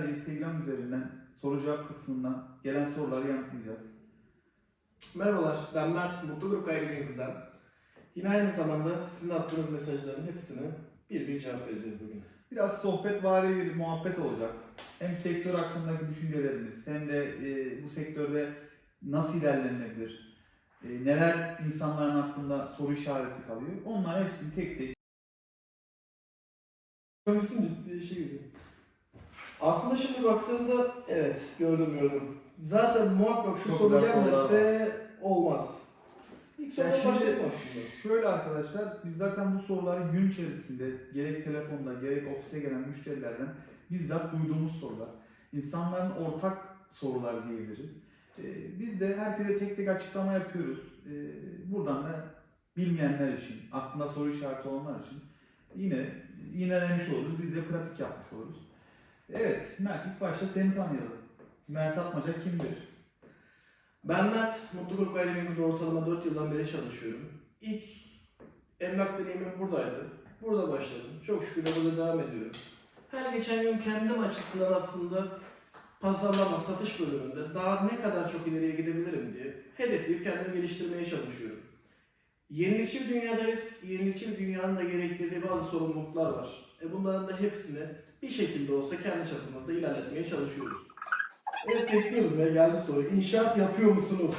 sizlerle Instagram üzerinden soru cevap kısmından gelen soruları yanıtlayacağız. Merhabalar, ben Mert, Mutlu Grup Gayrimenkul'den. Yine aynı zamanda sizin attığınız mesajların hepsini bir bir cevap vereceğiz bugün. Biraz sohbet vari bir muhabbet olacak. Hem sektör hakkındaki düşüncelerimiz hem de e, bu sektörde nasıl ilerlenebilir, e, neler insanların aklında soru işareti kalıyor. Onların hepsini tek tek Sonrasın ciddi işe giriyor. Aslında şimdi baktığımda evet gördüm gördüm. Zaten muhakkak şu Çok soru güzel sorular olmaz. İlk Yani sorudan şimdi başlayalım aslında. Şöyle arkadaşlar, biz zaten bu soruları gün içerisinde gerek telefonda gerek ofise gelen müşterilerden bizzat duyduğumuz sorular. İnsanların ortak sorular diyebiliriz. Ee, biz de herkese tek tek açıklama yapıyoruz. Ee, buradan da bilmeyenler için, aklında soru işareti olanlar için yine yinelemiş oluruz. Biz de pratik yapmış oluruz. Evet, Mert ilk başta seni tanıyalım. Mert Atmaca kimdir? Ben Mert, Mutlu Grup Gayrimenkul'de ortalama 4 yıldan beri çalışıyorum. İlk emlak deneyimim buradaydı. Burada başladım. Çok şükür de burada devam ediyorum. Her geçen gün kendim açısından aslında pazarlama, satış bölümünde daha ne kadar çok ileriye gidebilirim diye hedefleyip kendimi geliştirmeye çalışıyorum. Yenilikçi bir dünyadayız. Yenilikçi bir dünyanın da gerektirdiği bazı sorumluluklar var. E bunların da hepsini bir şekilde olsa kendi çapımızda ilerletmeye çalışıyoruz. Evet bekliyordum ya geldi soru. İnşaat yapıyor musunuz?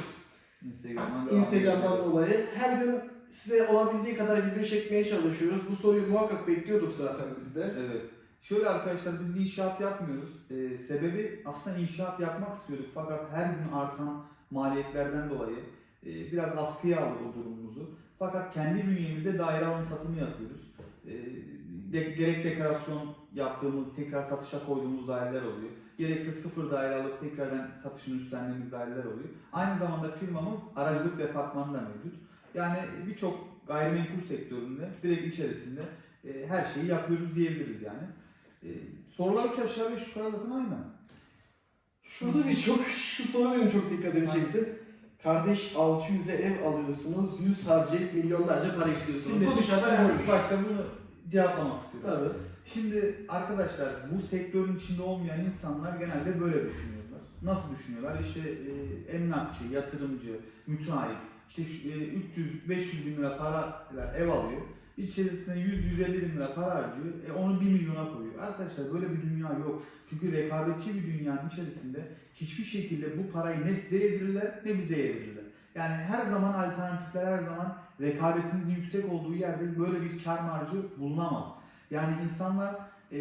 Instagram'dan Instagram'dan dolayı her gün size olabildiği kadar video çekmeye çalışıyoruz. Bu soruyu muhakkak bekliyorduk zaten biz de. Evet. Şöyle arkadaşlar biz inşaat yapmıyoruz. Ee, sebebi aslında inşaat yapmak istiyorduk fakat her gün artan maliyetlerden dolayı e, biraz askıya aldık o durumumuzu. Fakat kendi bünyemizde daire alım satımı yapıyoruz. Ee, de, gerek dekorasyon yaptığımız, tekrar satışa koyduğumuz daireler oluyor. Gerekse sıfır daire alıp tekrardan satışını üstlendiğimiz daireler oluyor. Aynı zamanda firmamız aracılık departmanı da mevcut. Yani birçok gayrimenkul sektöründe direkt içerisinde e, her şeyi yapıyoruz diyebiliriz yani. E, sorular üç aşağı beş yukarı zaten aynı. Şurada bir çok, şu soru benim çok dikkatimi çekti. Kardeş 600'e ev alıyorsunuz, 100 harcayıp milyonlarca para istiyorsunuz. Bu dışarıdan ben görmüş. başta bunu cevaplamak istiyorum. Tabii. Şimdi arkadaşlar bu sektörün içinde olmayan insanlar genelde böyle düşünüyorlar. Nasıl düşünüyorlar? İşte e, emlakçı, yatırımcı, müteahhit, işte e, 300-500 bin lira para ev alıyor. İçerisine 100-150 bin lira para harcıyor. E, onu 1 milyona koyuyor. Arkadaşlar böyle bir dünya yok. Çünkü rekabetçi bir dünyanın içerisinde hiçbir şekilde bu parayı ne size yedirirler ne bize yedirirler. Yani her zaman alternatifler her zaman rekabetinizin yüksek olduğu yerde böyle bir kar marjı bulunamaz. Yani insanlar e,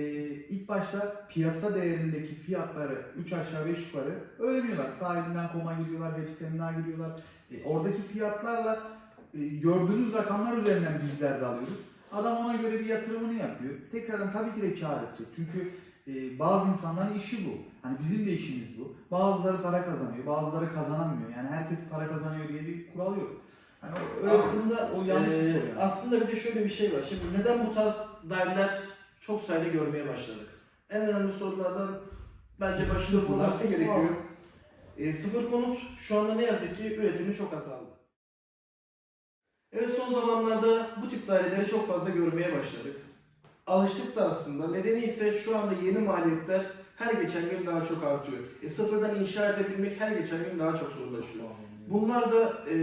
ilk başta piyasa değerindeki fiyatları 3 aşağı 5 yukarı öğreniyorlar. Sahibinden koma giriyorlar, hepsi emlak giriyorlar. E, oradaki fiyatlarla e, gördüğünüz rakamlar üzerinden bizler de alıyoruz. Adam ona göre bir yatırımını yapıyor. Tekrardan tabii ki de kar edecek. Çünkü e, bazı insanların işi bu. Hani bizim de işimiz bu. Bazıları para kazanıyor, bazıları kazanamıyor. Yani herkes para kazanıyor diye bir kural yok. Hani o, öyle Aslında, o yanlış bir eee, soru aslında bir de şöyle bir şey var. Şimdi neden bu tarz daireler çok sayıda görmeye başladık? En önemli sorulardan bence başında sıfır gerekiyor. E, sıfır konut şu anda ne yazık ki üretimi çok azaldı. Evet son zamanlarda bu tip daireleri çok fazla görmeye başladık. Alıştık da aslında. Nedeni ise şu anda yeni maliyetler her geçen gün daha çok artıyor. E, sıfırdan inşa edebilmek her geçen gün daha çok zorlaşıyor. Bunlar da e,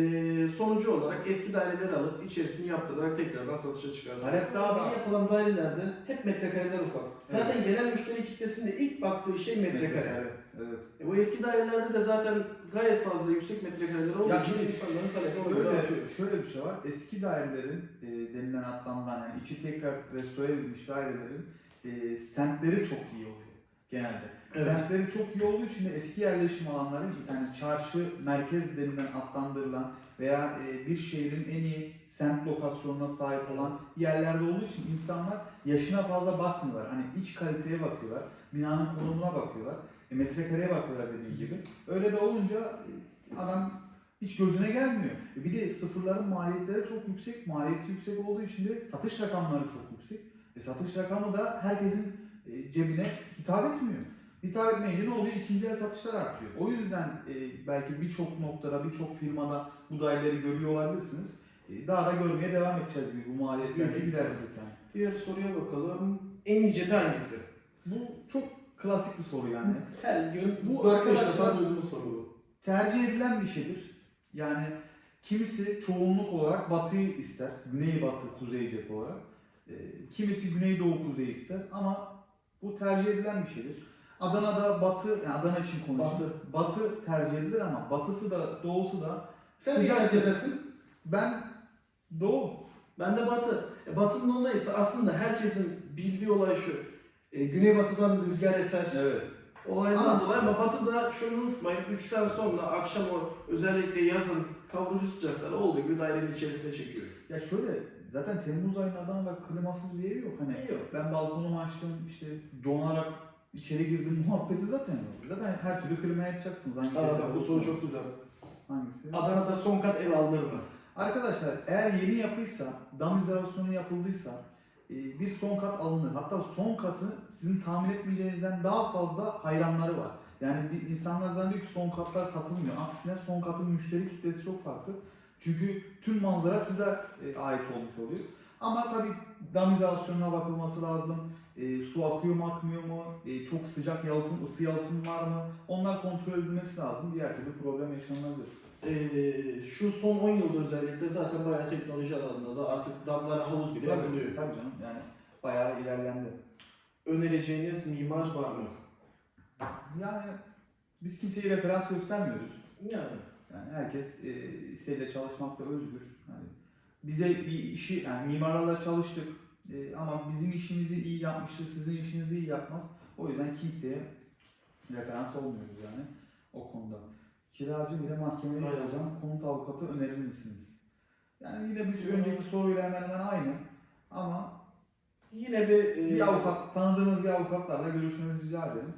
sonucu olarak eski daireleri alıp içerisini yaptırarak tekrardan satışa çıkardılar. Talep daha da- Yeni yapılan dairelerde hep metrekareler ufak. Zaten genel müşteri kitlesinde ilk baktığı şey metrekare. Evet, evet. E, bu eski dairelerde de zaten gayet fazla yüksek metrekareler olduğu Ya için şimdi insanların talebi ona göre artıyor. Şöyle, şöyle bir şey var. Eski dairelerin e, denilen adlandırılan yani içi tekrar restore edilmiş dairelerin e, semtleri çok iyi oluyor genelde. Evet. Semtleri çok iyi olduğu için de eski yerleşim alanları yani çarşı merkez denilen adlandırılan veya e, bir şehrin en iyi semt lokasyonuna sahip olan yerlerde olduğu için insanlar yaşına fazla bakmıyorlar. Hani iç kaliteye bakıyorlar, binanın konumuna bakıyorlar, e, metrekareye bakıyorlar dediğim gibi. Öyle de olunca e, adam hiç gözüne gelmiyor. Bir de sıfırların maliyetleri çok yüksek. Maliyeti yüksek olduğu için de satış rakamları çok yüksek. E satış rakamı da herkesin cebine hitap etmiyor. Hitap etmeyince ne oluyor? İkinci el satışlar artıyor. O yüzden e, belki birçok noktada, birçok firmada bu daireleri görüyor olabilirsiniz. E, daha da görmeye devam edeceğiz gibi bu maliyetlerle Büyük gidersek yani. Diğer soruya bakalım. En iyi cephe hangisi? Bu çok klasik bir soru yani. Her gün Bu bu 4-5 arkadaşlar- duyduğumuz soru bu. Tercih edilen bir şeydir. Yani kimisi çoğunluk olarak batıyı ister. Güney batı, kuzey cephe olarak. Kimisi güney doğu kuzey ister ama bu tercih edilen bir şeydir. Adana'da batı, yani Adana için konuşayım. Batı. tercih edilir ama batısı da doğusu da Sen Sıcak- tercih edersin? ben doğu. Ben de Batı. E, Batı'nın olayı ise aslında herkesin bildiği olay şu. E, Güneybatıdan rüzgar eser. Evet. Olaydan Ama- dolayı ama Batı'da şunu unutmayın. 3'ten sonra akşam o özellikle yazın kavurucu sıcakları olduğu gibi dairenin içerisine çekiyor. Ya şöyle zaten Temmuz ayında Adana'da klimasız bir ev yok. Hani Yok. ben balkonumu açtım işte donarak içeri girdim muhabbeti zaten yok. Zaten her türlü klimaya açacaksınız. Hangi Aa, bak bu soru çok güzel. Hangisi? Adana'da son kat ev alınır mı? Arkadaşlar eğer yeni yapıysa, dam izolasyonu yapıldıysa e, bir son kat alınır. Hatta son katı sizin tahmin etmeyeceğinizden daha fazla hayranları var. Yani bir insanlar zannediyor ki son katlar satılmıyor. Aksine son katın müşteri kitlesi çok farklı. Çünkü tüm manzara size e, ait olmuş oluyor. Ama tabii dam izolasyonuna bakılması lazım. E, su akıyor mu akmıyor mu? E, çok sıcak yalıtım, ısı yalıtım var mı? Onlar kontrol edilmesi lazım. Diğer türlü problem yaşanabilir. Ee, şu son 10 yılda özellikle zaten bayağı teknoloji alanında da artık damlara havuz bile Tabii, yapılıyor. tabii canım yani bayağı ilerlendi. Önereceğiniz mimar var mı? Yani biz kimseye referans göstermiyoruz. Yani. Yani herkes e, istediğiyle çalışmakta özgür. Yani bize bir işi, yani mimarlarla çalıştık e, ama bizim işimizi iyi yapmıştır, sizin işinizi iyi yapmaz. O yüzden kimseye referans olmuyoruz yani o konuda. Kiracı bile mahkemeye kalacağım, konut avukatı önerir misiniz? Yani yine bir önceki soruyla hemen hemen aynı ama Yine bir... e, bir avukat, tanıdığınız bir avukatlarla görüşmenizi rica ederim.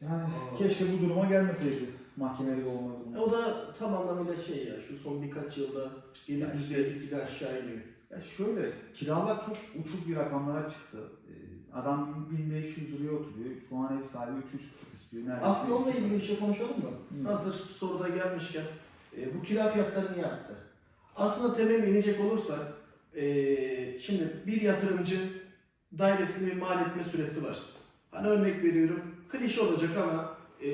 Yani Aa. keşke bu duruma gelmeseydi mahkemelik olma durumu. O da tam anlamıyla şey ya, şu son birkaç yılda gelir Yani düzeye gitgide aşağı iniyor. Ya şöyle, kiralar çok uçuk bir rakamlara çıktı. Ee, Adam 1500 liraya oturuyor. Şu an ev sahibi 3-3,5 istiyor. Neredeyse Aslında onunla ilgili bir şey konuşalım mı? Hı. Hazır soruda gelmişken, e, bu kira fiyatları niye arttı? Aslında temeline inecek olursak, e, şimdi bir yatırımcı dairesini mal etme süresi var. Hani örnek veriyorum, klişe olacak ama e,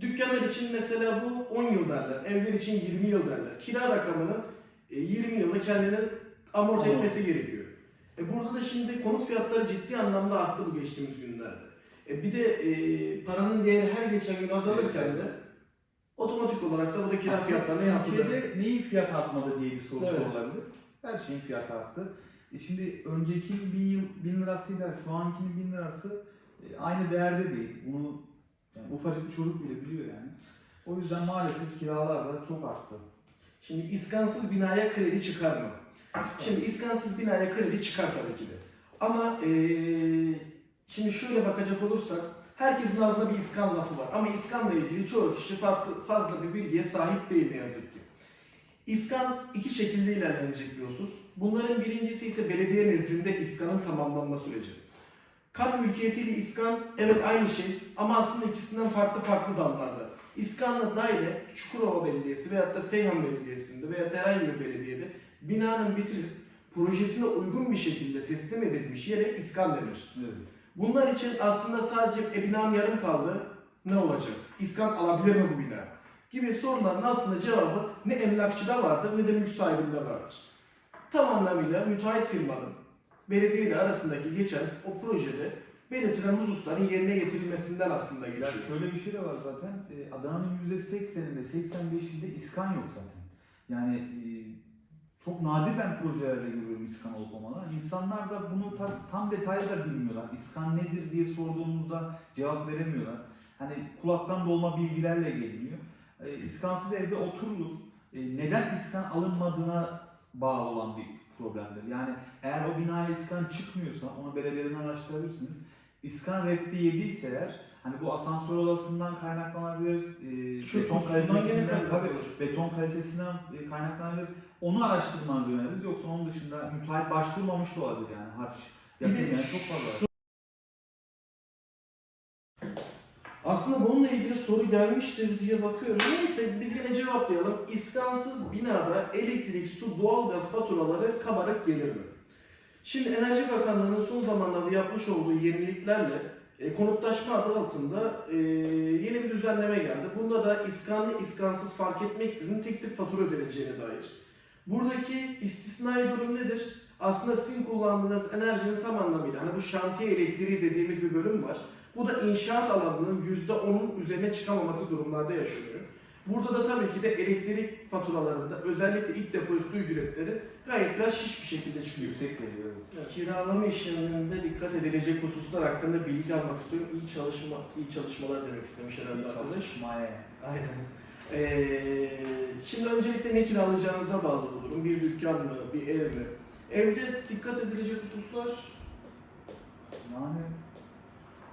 dükkanlar için mesela bu 10 yıl derler, evler için 20 yıl derler. Kira rakamının e, 20 yılda kendini amorti etmesi gerekiyor. E burada da şimdi konut fiyatları ciddi anlamda arttı bu geçtiğimiz günlerde. E bir de e, paranın değeri her geçen gün azalırken de otomatik olarak da bu da kira Aslında fiyatlarına yansıdı. Türkiye'de neyin fiyat artmadı diye bir soru Evet. sorulabilir. Her şeyin fiyatı arttı. E şimdi önceki 1000 yıl 1000 lirasıyla şu ankinin 1000 lirası e, aynı değerde değil. Bunu yani ufacık bir çocuk bile biliyor yani. O yüzden maalesef kiralar da çok arttı. Şimdi iskansız binaya kredi çıkar mı? Şimdi iskansız binaya kredi çıkar tabii ki de. Ama eee, şimdi şöyle bakacak olursak herkesin ağzında bir iskan lafı var. Ama iskanla ilgili çoğu kişi farklı, fazla bir bilgiye sahip değil ne yazık ki. İskan iki şekilde ilerlenecek husus. Bunların birincisi ise belediye nezdinde iskanın tamamlanma süreci. Kat mülkiyetiyle iskan evet aynı şey ama aslında ikisinden farklı farklı dallarda. İskanlı daire Çukurova Belediyesi veyahut da Seyhan Belediyesi'nde veya herhangi bir belediyede binanın bitirip projesine uygun bir şekilde teslim edilmiş yere iskan denir. Evet. Bunlar için aslında sadece e, binam yarım kaldı ne olacak? İskan alabilir mi bu bina? Gibi soruların aslında cevabı ne emlakçıda vardır ne de mülk sahibinde vardır. Tam anlamıyla müteahhit firmanın belediye ile arasındaki geçen o projede belirtilen hususların yerine getirilmesinden aslında geçiyor. şöyle bir şey de var zaten. e, Adana'nın %80'inde 85'inde iskan yok zaten. Yani e, çok nadir ben projelerde görüyorum iskan olup olmadan. İnsanlar da bunu ta- tam detaylı da bilmiyorlar. İskan nedir diye sorduğumuzda cevap veremiyorlar. Hani kulaktan dolma bilgilerle geliniyor. E, iskansız evde oturulur. E, neden iskan alınmadığına bağlı olan bir problemdir. Yani eğer o binaya iskan çıkmıyorsa onu belediyeden araştırabilirsiniz. İskan reddi yediyse eğer hani bu asansör odasından kaynaklanabilir, e, Şu beton kalitesinden, tabii, beton kalitesinden e, kaynaklanabilir. Onu araştırmanızı öneririz. Yoksa onun dışında müteahhit başvurmamış da olabilir yani harç. Bir de çok fazla var. Aslında bununla ilgili soru gelmiştir diye bakıyorum. Neyse biz yine cevaplayalım. İskansız binada elektrik, su, doğalgaz faturaları kabarık gelir mi? Şimdi Enerji Bakanlığı'nın son zamanlarda yapmış olduğu yeniliklerle E, konutlaşma adı altında e, yeni bir düzenleme geldi. Bunda da iskanlı iskansız fark etmeksizin tek tip fatura ödeneceğine dair. Buradaki istisnai durum nedir? Aslında sizin kullandığınız enerjinin tam anlamıyla hani bu şantiye elektriği dediğimiz bir bölüm var. Bu da inşaat alanının %10'un üzerine çıkamaması durumlarda yaşanıyor. Burada da tabii ki de elektrik faturalarında özellikle ilk depozito ücretleri gayet biraz şiş bir şekilde çıkıyor. Yüksek geliyor. evet. Kiralama işlemlerinde dikkat edilecek hususlar hakkında bilgi almak istiyorum. İyi çalışma, iyi çalışmalar demek istemiş herhalde arkadaş. Çalışmaya. Aynen. Ee, şimdi öncelikle ne kiralayacağınıza bağlı bu durum. Bir dükkan mı, bir ev mi? Evde dikkat edilecek hususlar Yani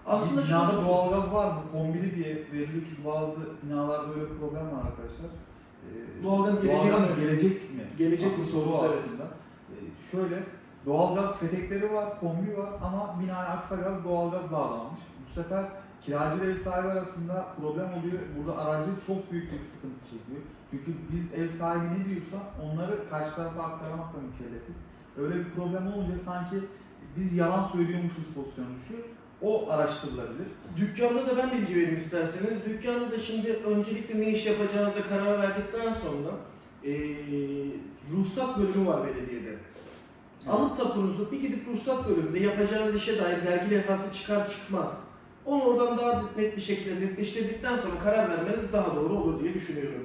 aslında bir şu binada doğalgaz var mı? Kombili diye veriliyor çünkü bazı binalarda böyle problem var arkadaşlar. Ee, Doğalgaz gelecek mi? gelecek mi? Gelecek mi Asıl sorusu, soru evet. aslında. Ee, şöyle doğalgaz petekleri var, kombi var ama binaya aksagaz doğalgaz bağlanmış. Bu sefer kiracı ve ev sahibi arasında problem oluyor. Burada aracı çok büyük bir sıkıntı çekiyor. Çünkü biz ev sahibi ne diyorsa onları karşı tarafa aktarmakla mükellefiz. Öyle bir problem olunca sanki biz yalan söylüyormuşuz pozisyonu düşüyor. O araştırılabilir. Dükkanda da ben bilgi vereyim isterseniz. Dükkanda da şimdi öncelikle ne iş yapacağınıza karar verdikten sonra eee ruhsat bölümü var belediyede. Alıp tapunuzu bir gidip ruhsat bölümünde yapacağınız işe dair vergi levhası çıkar çıkmaz. Onu oradan daha net bir şekilde netleştirdikten sonra karar vermeniz daha doğru olur diye düşünüyorum.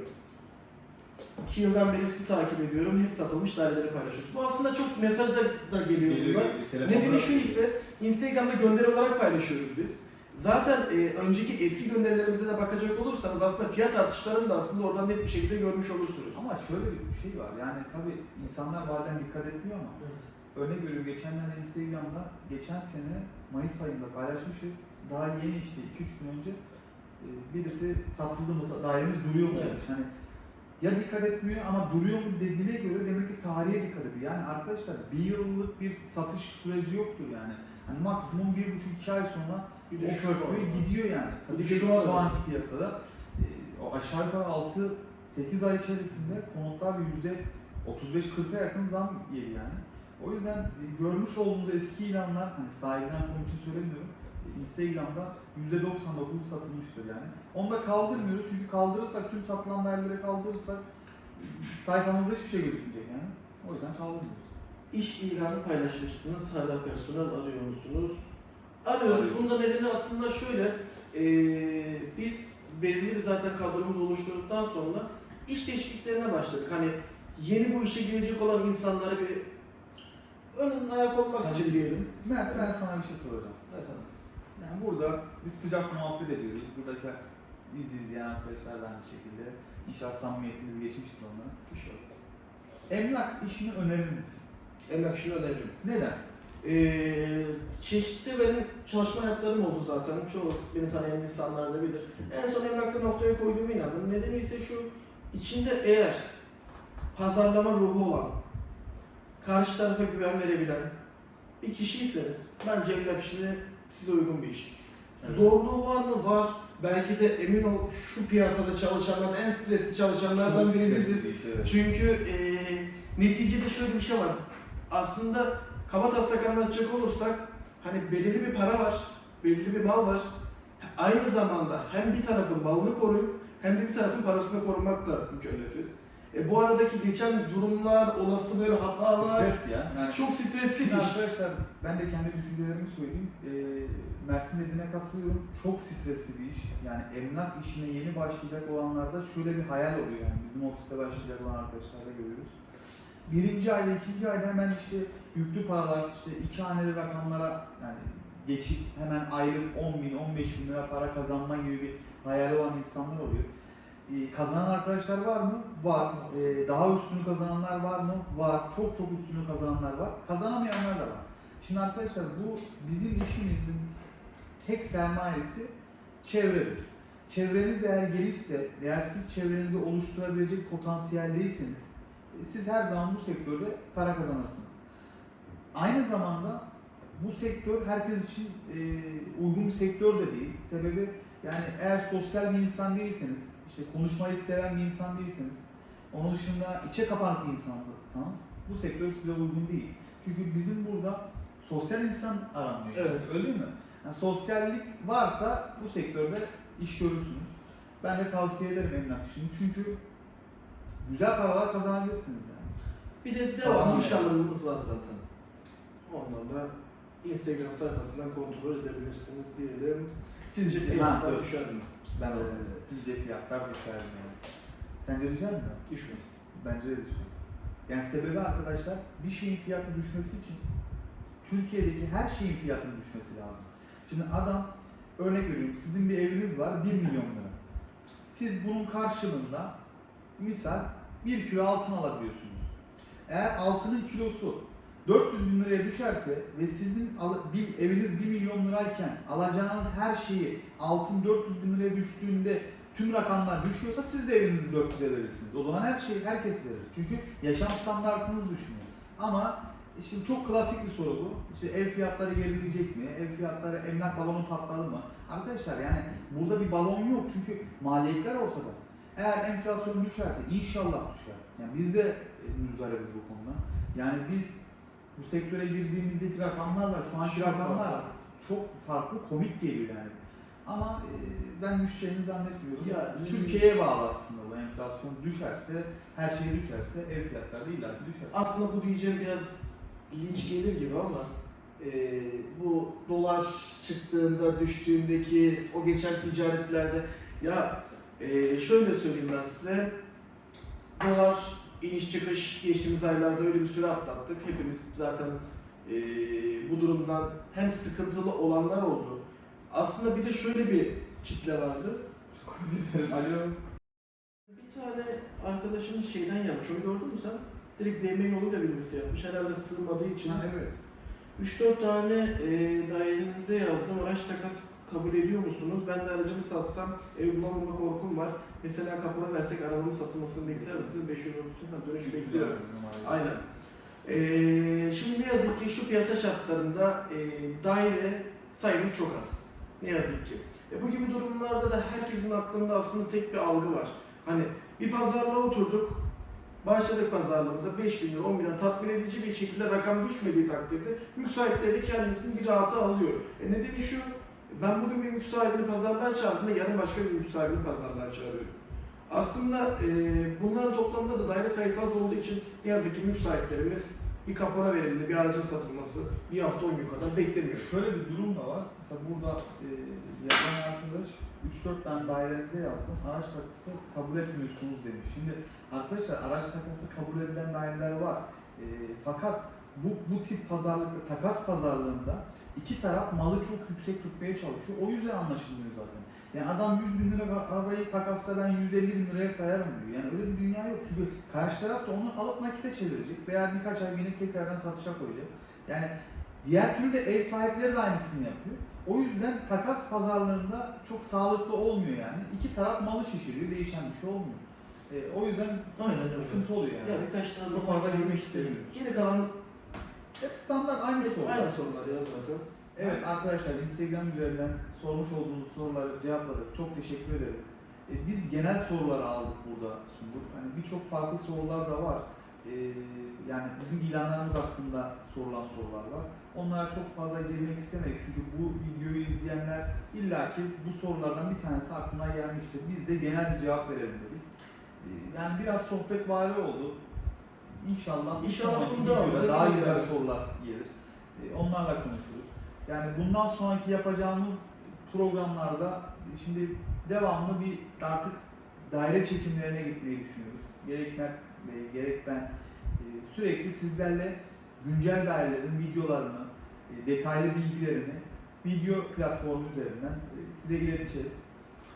İki yıldan beri sizi takip ediyorum. Hep satılmış daireleri paylaşıyorsunuz. Bu aslında çok mesajda da geliyor, bunlar. telefonda- Nedeni şu ise Instagram'da gönderi olarak paylaşıyoruz biz. Zaten e, önceki eski gönderilerimize de bakacak olursanız aslında fiyat artışlarını da aslında oradan net bir şekilde görmüş olursunuz. Ama şöyle bir şey var yani tabi insanlar bazen dikkat etmiyor ama örnek veriyorum geçenlerde Instagram'da geçen sene Mayıs ayında paylaşmışız. Daha yeni işte 2-3 gün önce e, birisi satıldı mı, dairemiz duruyor mu? Evet. demiş. Hani ya dikkat etmiyor ama duruyor mu dediğine göre demek ki tarihe dikkat ediyor. Yani arkadaşlar bir yıllık bir satış süreci yoktur yani. Hani maksimum bir buçuk iki ay sonra Bir o de şu köprü var. gidiyor yani. Bir Tabii de şu şu, anki piyasada e, o aşağı yukarı 6 8 ay içerisinde konutlar yüzde 35-40'a yakın zam yedi yani. O yüzden e, görmüş olduğumuz eski ilanlar, hani sahibinden konu için söylemiyorum, e, Instagram'da %99 satılmıştır yani. Onu da kaldırmıyoruz çünkü kaldırırsak, tüm satılan daireleri kaldırırsak e, sayfamızda hiçbir şey gözükmeyecek yani. O yüzden kaldırmıyoruz. İş ilanı paylaşmıştınız. Hala personel arıyor musunuz? Arıyoruz. Arıyoruz. Bunun da nedeni aslında şöyle. eee, biz belirli bir zaten kadromuzu oluşturduktan sonra iş teşviklerine başladık. Hani yeni bu işe girecek olan insanlara bir ön ayak olmak için diyelim. Mert ben sana bir şey soracağım. Efendim. Yani burada biz sıcak muhabbet ediyoruz. Buradaki bizi izleyen arkadaşlar da aynı şekilde. İnşallah samimiyetimiz geçmiştir onlara. Emlak işini önerir misin? Emlak şunu öneririm. Neden? Ee, çeşitli benim çalışma hayatlarım oldu zaten. Çoğu beni tanıyan insanlar da bilir. En son emlakta noktaya koyduğumu inandım. Nedeni ise şu, içinde eğer pazarlama ruhu olan, karşı tarafa güven verebilen bir kişiyseniz bence emlak işine size uygun bir iş. Evet. Zorluğu var mı? Var. Belki de emin ol şu piyasada çalışanlardan en stresli çalışanlardan biri biziz. Evet. Çünkü e, neticede şöyle bir şey var. Aslında kaba taslak anlatacak olursak hani belirli bir para var, belirli bir mal var. Aynı zamanda hem bir tarafın malını koruyup hem de bir tarafın parasını korumakla mükellefiz. E, bu aradaki geçen durumlar, olası böyle hatalar Stres ya. Yani çok stresli bir iş. arkadaşlar ben de kendi düşüncelerimi söyleyeyim. Ee, Mert'in dediğine katılıyorum. Çok stresli bir iş. Yani emlak işine yeni başlayacak olanlarda şöyle bir hayal oluyor yani bizim ofiste başlayacak olan arkadaşlarla görüyoruz. Birinci ayda, ikinci ayda hemen işte yüklü paralar, işte iki haneli rakamlara yani geçip hemen aylık 10 bin, 15 bin lira para kazanma gibi bir hayal olan insanlar oluyor. Ee, kazanan arkadaşlar var mı? Var. Ee, daha üstünü kazananlar var mı? Var. Çok çok üstünü kazananlar var. Kazanamayanlar da var. Şimdi arkadaşlar bu bizim işimizin tek sermayesi çevredir. Çevreniz eğer gelişse veya siz çevrenizi oluşturabilecek potansiyeldeyseniz siz her zaman bu sektörde para kazanırsınız. Aynı zamanda bu sektör herkes için e, uygun bir sektör de değil. Sebebi yani eğer sosyal bir insan değilseniz, işte konuşmayı seven bir insan değilseniz, onun dışında içe kapanık bir insansanız bu sektör size uygun değil. Çünkü bizim burada sosyal insan aranmıyor. Evet. Öyle mi? Yani sosyallik varsa bu sektörde iş görürsünüz. Ben de tavsiye ederim emlak işini çünkü güzel paralar kazanabilirsiniz yani. Bir de Tamam, devamlı evet. işlemlerimiz var zaten. Ondan da Instagram sayfasından kontrol edebilirsiniz diyelim. Sizce Ha, fiyatlar dur. düşer mi? Ben de sizce fiyatlar düşer mi yani? Sence düşer mi? Düşmez. Bence de düşmez. Yani sebebi arkadaşlar bir şeyin fiyatı düşmesi için Türkiye'deki her şeyin fiyatının düşmesi lazım. Şimdi adam örnek veriyorum sizin bir eviniz var 1 milyon lira. Siz bunun karşılığında misal 1 kilo altın alabiliyorsunuz. Eğer altının kilosu 400 bin liraya düşerse ve sizin bir, eviniz 1 milyon lirayken alacağınız her şeyi altın 400 bin liraya düştüğünde tüm rakamlar düşüyorsa siz de evinizi 400'e verirsiniz. O zaman her şey herkes verir. Çünkü yaşam standartınız düşmüyor. Ama şimdi çok klasik bir soru bu. İşte ev fiyatları gerileyecek mi? Ev fiyatları emlak balonu patladı mı? Arkadaşlar yani burada bir balon yok çünkü maliyetler ortada. Eğer enflasyon düşerse inşallah düşer. Yani biz de e, müzdaribiz bu konuda. Yani biz bu sektöre girdiğimizdeki rakamlarla şu anki rakamlar çok farklı, komik geliyor yani. Ama e, ben düşeceğini zannetmiyorum. Ya, Türkiye'ye bağlı aslında bu enflasyon düşerse, her şey düşerse ev fiyatları da illa ki düşer. Aslında bu diyeceğim biraz linç gelir gibi ama e, bu dolar çıktığında düştüğündeki o geçen ticaretlerde ya e, şöyle söyleyeyim ben size dolar iniş çıkış geçtiğimiz aylarda öyle bir süre atlattık. Hepimiz zaten e, bu durumdan hem sıkıntılı olanlar oldu. Aslında bir de şöyle bir kitle vardı. Alo. Bir tane arkadaşımız şeyden yapmış. Onu gördün mü sen? Direkt DM yoluyla bilgisi yapmış. Herhalde sığmadığı için. Ha, evet. 3-4 tane e, dairenize yazdım. Araç takas kabul ediyor musunuz? Ben de aracımı satsam ev bulamama korkum var. Mesela kapına versek arabamın satılmasını bekler misiniz? 5 euro olsun. Ben dönüş bekliyorum. Aynen. Ee, şimdi ne yazık ki şu piyasa şartlarında e, daire sayımız çok az. Ne yazık ki. E, bu gibi durumlarda da herkesin aklında aslında tek bir algı var. Hani bir pazarlığa oturduk, başladık pazarlığımıza 5 bin lira, 10 bin lira tatmin edici bir şekilde rakam düşmediği takdirde mülk sahipleri kendisinin bir rahatı alıyor. E nedeni şu, ben bugün bir mülk sahibini pazarlığa çağırdığımda yarın başka bir mülk sahibini pazarlığa çağırıyorum. Aslında e, bunların toplamında da daire sayısı az olduğu için ne yazık ki mülk sahiplerimiz bir kapora verildi, bir aracın satılması bir hafta 10 gün kadar beklemiyor. Şöyle bir durum da var. Mesela burada e, yazan arkadaş 3-4 tane dairenize yazdım. Araç takısı kabul etmiyorsunuz demiş. Şimdi arkadaşlar araç takısı kabul edilen daireler var. E, fakat bu, bu tip pazarlıkta, takas pazarlığında iki taraf malı çok yüksek tutmaya çalışıyor. O yüzden anlaşılmıyor zaten. Yani adam 100 bin lira arabayı takasla ben 150 bin liraya sayarım diyor. Yani öyle bir dünya yok. Çünkü karşı taraf da onu alıp nakite çevirecek veya birkaç ay binip tekrardan satışa koyacak. Yani diğer türlü de ev sahipleri de aynısını yapıyor. O yüzden takas pazarlığında çok sağlıklı olmuyor yani. İki taraf malı şişiriyor, değişen bir şey olmuyor. E, o yüzden Aynen öyle. sıkıntı oluyor yani. Ya birkaç tane Çok fazla girmek istemiyorum. Geri kalan Hep standart aynı soru. aynı sorular ya zaten. Evet arkadaşlar Instagram üzerinden sormuş olduğunuz soruları cevapladık. Çok teşekkür ederiz. E, biz genel soruları aldık burada sunduk. Hani birçok farklı sorular da var. E, yani bizim ilanlarımız hakkında sorulan sorular var. Onlara çok fazla girmek istemedik çünkü bu videoyu izleyenler illaki bu sorulardan bir tanesi aklına gelmiştir. Biz de genel bir cevap verelim dedik. E, yani biraz sohbet vari oldu. İnşallah, İnşallah bunda videoda daha güzel sorular gelir. E, onlarla konuşuruz. Yani bundan sonraki yapacağımız programlarda şimdi devamlı bir artık daire çekimlerine gitmeyi düşünüyoruz. Gerek Bey, gerek ben e, sürekli sizlerle güncel dairelerin videolarını, e, detaylı bilgilerini video platformu üzerinden e, size ileteceğiz.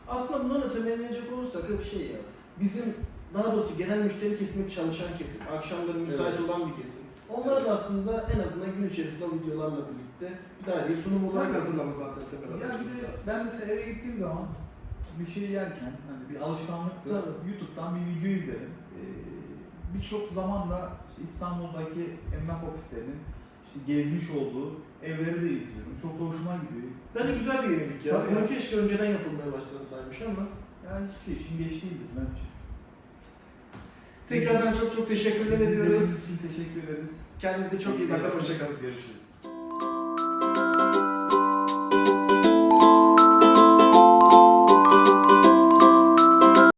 Aslında bundan öte temellenecek olursak hep şey ya. Bizim daha doğrusu genel müşteri kesimi çalışan kesim. Akşamları müsait Evet. olan bir kesim. Onlar da aslında en azından gün içerisinde o videolarla birlikte bir daireyi sunum olarak hazırlama zaten temel Yani bir de ben mesela eve gittiğim zaman bir şey yerken hani bir alışkanlıktır. Tabii. YouTube'dan bir video izlerim. Ee, Birçok zaman da işte İstanbul'daki emlak ofislerinin işte gezmiş olduğu evleri de izliyorum. Çok da hoşuma gidiyor. De güzel bir yenilik ya. Tabii Bunu keşke önceden yapılmaya başlansaymış ama. Yani hiçbir şey için geç değildir için. Tekrardan çok çok teşekkürler ediyoruz. izlediğiniz için teşekkür ederiz. Kendinize çok iyi bakın. Hoşçakalın. Görüşürüz.